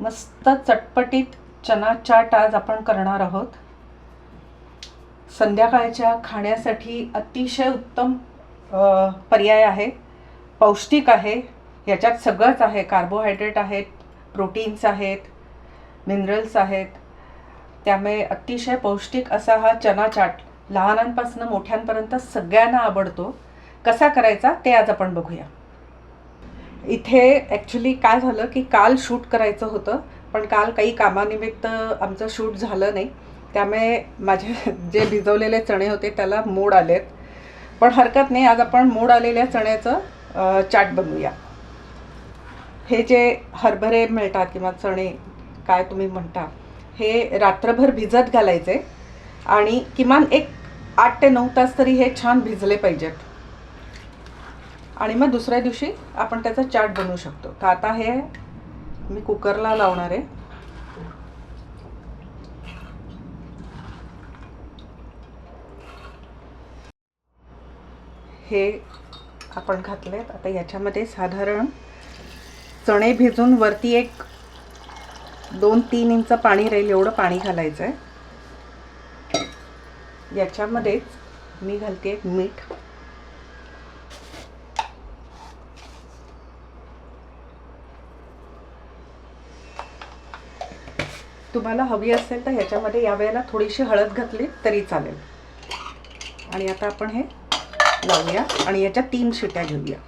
मस्त चटपटीत चना चाट आज आपण करणार आहोत. संध्याकाळच्या खाण्यासाठी अतिशय उत्तम पर्याय आहे. पौष्टिक आहे. याच्यात सगळंच आहे. कार्बोहायड्रेट आहेत प्रोटीन्स आहेत मिनरल्स आहेत. त्यामुळे अतिशय पौष्टिक असा हा चना चाट लहानांपासून मोठ्यांपर्यंत सगळ्यांना आवडतो. कसा करायचा ते आज आपण बघूया. इथे ॲक्च्युली काय झालं की काल शूट करायचं होतं पण काल काही कामानिमित्त आमचं शूट झालं नाही. त्यामुळे माझे जे भिजवलेले चणे होते त्याला मोड आलेत. पण हरकत नाही आज आपण मोड आलेल्या चण्याचं चाट बनवूया. हे जे हरभरे मिळतात किंवा चणे काय तुम्ही म्हणता हे रात्रभर भिजत घालायचे आणि किमान एक आठ ते नऊ तास तरी हे छान भिजले पाहिजेत. आणि मग दुसऱ्या दिवशी आपण त्याचा चाट बनवू शकतो. तर आता हे मी कुकरला लावणार आहे. हे आपण घातलेत. आता याच्यामध्ये साधारण चणे भिजून वरती एक दोन तीन इंच पाणी राहील एवढं पाणी घालायचं आहे याच्यामध्येच मी घालते एक मीठ. तुम्हाला हवी असेल तर ह्याच्यामध्ये यावेळेला थोडीशी हळद घातली तरी चालेल. आणि आता आपण हे लावूया आणि याच्या तीन शिट्या घेऊया.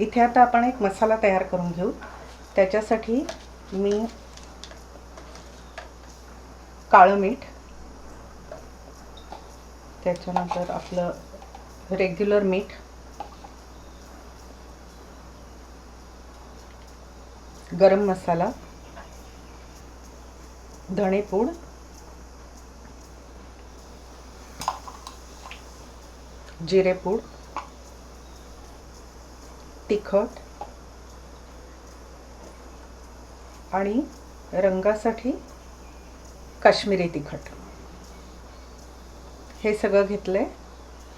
इथे आता आपण एक मसाला तयार करून घेऊ. त्याच्यासाठी मी काळं मीठ त्याच्यानंतर आपलं रेग्युलर मीठ गरम मसाला. धणेपूड जिरेपूड तिखट. आणि रंगासाठी काश्मीरी तिखट. हे सगळं घेतलं आहे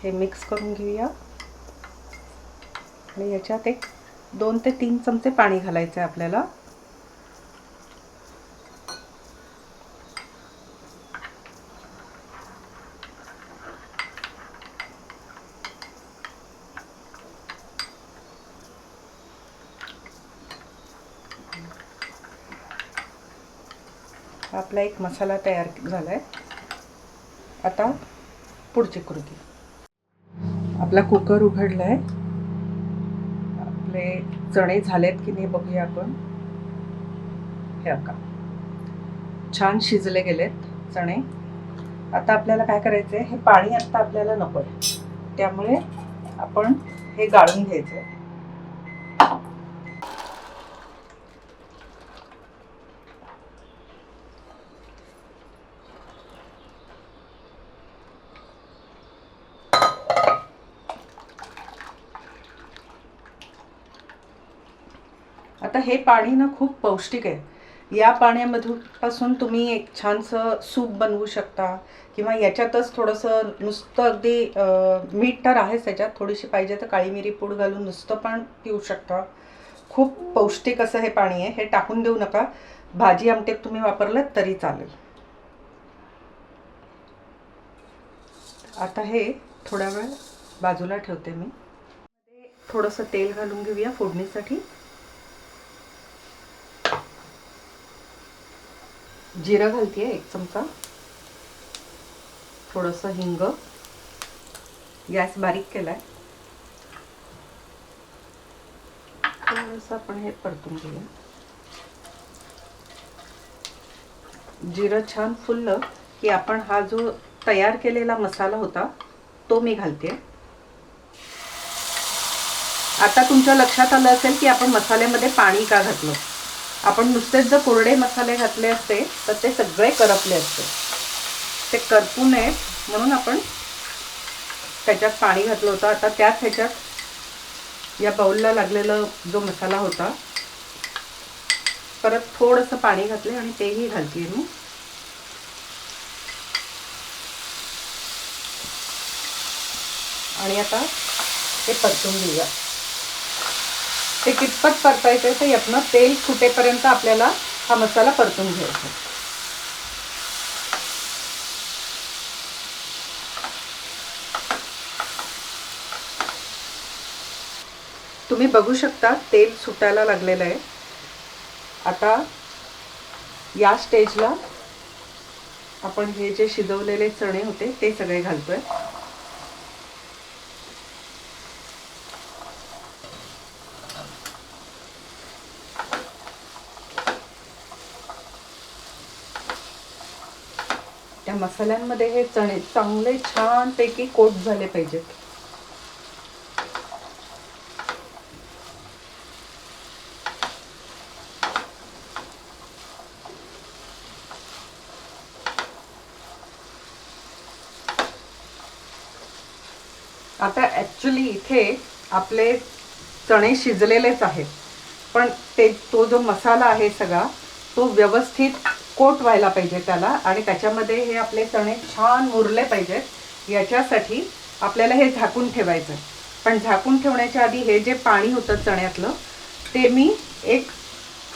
हे मिक्स करून घेऊया. आणि याच्यात एक दोन ते तीन चमचे पाणी घालायचं आहे आपल्याला. आपला एक मसाला तयार झाला आहे आता पुढची कृती आपला कुकर उघडला आहे आपले चणे झालेत की नाही बघूया आपण. हे का छान शिजले गेलेत चणे. आता आपल्याला काय करायचं आहे हे पाणी आत्ता आपल्याला नको आहे त्यामुळे आपण हे गाळून घ्यायचं आहे आता हे पाणी ना खूप पौष्टिक आहे. या पाण्यामधून पासून तुम्ही एक छानसं सूप बनवू शकता किंवा याच्यातच थोडंसं नुसतं अगदी मीठ तर आहेच त्याच्यात थोडीशी पाहिजे तर काळी मिरी पूड घालून नुसतं पण पिऊ शकता. खूप पौष्टिक असं हे पाणी आहे हे टाकून देऊ नका. भाजी आमटेक तुम्ही वापरलं तरी चालेल. आता हे थोडा वेळ बाजूला ठेवते मी. थोडंसं तेल घालून घेऊया फोडणीसाठी. जिरं घालते एक चमचा. थोडंसं हिंग. गॅस बारीक केलाय. थोडंसं आपण हे परतून घेऊया. जिरं छान फुललं की आपण हा जो तयार केलेला मसाला होता तो मी घालते आता तुमच्या लक्षात आलं असेल की आपण मसाल्यामध्ये पाणी का घातलं? आपण नुसतेच जर कोरडे मसाले घातले असते तर ते सगळे करपले असते. ते करपू नये म्हणून आपण त्याच्यात पाणी घातलं होतं. आता त्याच ह्याच्यात या बाऊलला लागलेला जो मसाला होता परत थोडंसं पाणी घातले आणि तेही घालते मी. आणि आता ते परतून घेऊया. ते कितपत परतायचं तर यातनं तेल सुटेपर्यंत आपल्याला हा मसाला परतून घ्यायचा तुम्ही बघू शकता तेल सुटायला लागलेलं आहे. आता या स्टेजला आपण हे जे शिजवलेले चणे होते ते सगळे घालतोय. त्या मसाल्यांमध्ये हे चणे चांगले छानपैकी कोट झाले पाहिजेत आता ॲक्च्युली इथे आपले चणे शिजलेलेच आहेत. पण ते तो जो मसाला आहे सगळा तो व्यवस्थित कोट व्हायला पाहिजे त्याला आणि त्याच्यामध्ये हे आपले चणे छान मुरले पाहिजेत. याच्यासाठी आपल्याला हे झाकून ठेवायचं पण झाकून ठेवण्याच्या आधी हे जे पाणी होतं चण्यातलं ते मी एक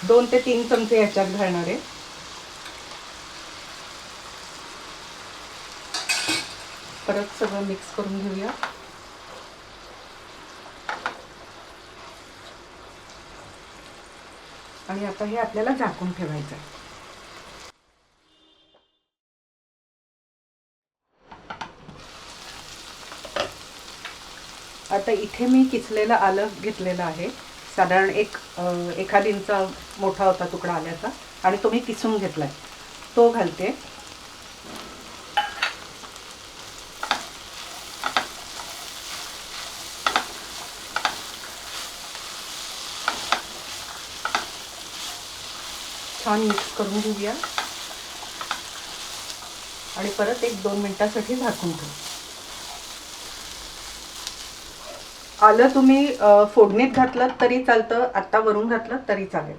दोन ते तीन चमचे ह्याच्यात घालणार आहे. परत सगळं मिक्स करून घेऊया. आणि आता हे आपल्याला झाकून ठेवायचं आहे आता इथे मी किसलेलं आलं घेतलेलं आहे. साधारण एक एखाद इंचा मोठा होता तुकडा आल्याचा आणि तो मी किसून घेतलाय. तो घालते. छान मिक्स करून घेऊया. आणि परत एक दोन मिनिटासाठी झाकून ठेवू. आलं तुम्ही फोडणीत घातलं तरी चालतं आत्ता वरून घातलं तरी चालेल.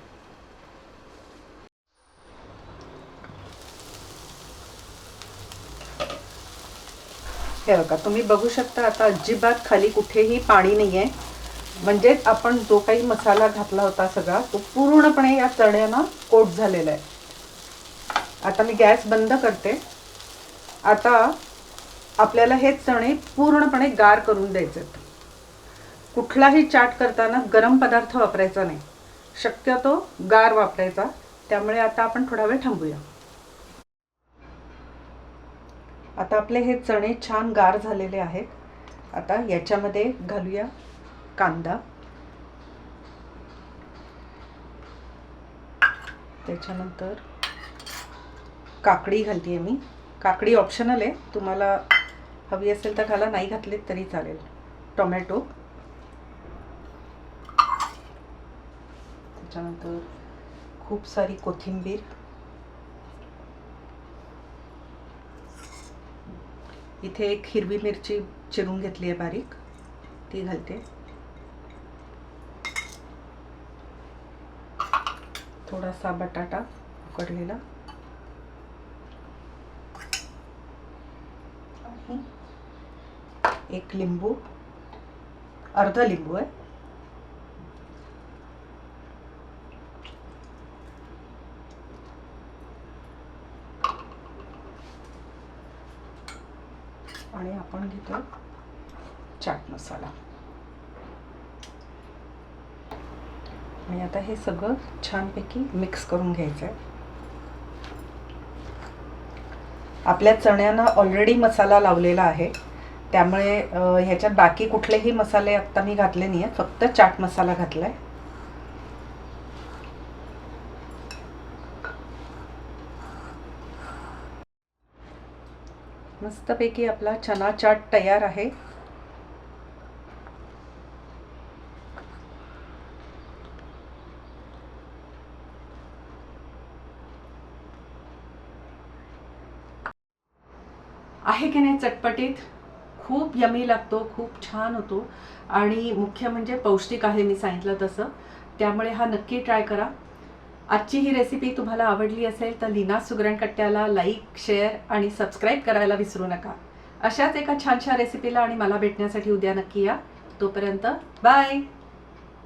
हे बघा तुम्ही बघू शकता आता अजिबात खाली कुठेही पाणी नाही आहे म्हणजेच आपण जो काही मसाला घातला होता सगळा तो पूर्णपणे या चण्यानं कोट झालेला आहे. आता मी गॅस बंद करते. आता आपल्याला हे चणे पूर्णपणे गार करून द्यायचे आहेत कुठलाही चाट करताना गरम पदार्थ वापरायचा नाही. शक्यतो गार वापरायचा. त्यामुळे आता आपण थोडा वेळ थांबूया. आता आपले हे चणे छान गार झालेले आहेत. आता याच्यामध्ये घालूया कांदा. त्याच्यानंतर काकडी घालते मी. काकडी ऑप्शनल आहे. तुम्हाला हवी असेल तर घाला नाही घातलीत तरी चालेल. टोमॅटो. त्याच्यानंतर खूप सारी कोथिंबीर. इथे एक हिरवी मिरची चिरून घेतली आहे बारीक. ती घालते. थोडासा बटाटा उकडलेला. एक लिंबू. अर्ध लिंबू आहे. आणि आपण घेतो चाट मसाला. आणि आता हे सगळं छानपैकी मिक्स करून घ्यायचं आहे आपल्या चण्यांना ऑलरेडी मसाला लावलेला आहे. त्यामुळे ह्याच्यात बाकी कुठलेही मसाले आत्ता मी घातले नाही आहेत फक्त चाट मसाला घातला आहे मस्तपैकी आपला चना चाट तयार आहे. आहे की नाही चटपटीत? खूप यमी लागतो खूप छान होतो. आणि मुख्य म्हणजे पौष्टिक आहे मी सांगितलं तसं. त्यामुळे हा नक्की ट्राय करा. आजची ही रेसिपी तुम्हाला आवडली असेल तर लीना सुगरण कट्ट्याला लाईक शेअर आणि सबस्क्राईब करायला विसरू नका. अशाच एका छानशा रेसिपीला आणि मला भेटण्यासाठी उद्या नक्की या. तोपर्यंत बाय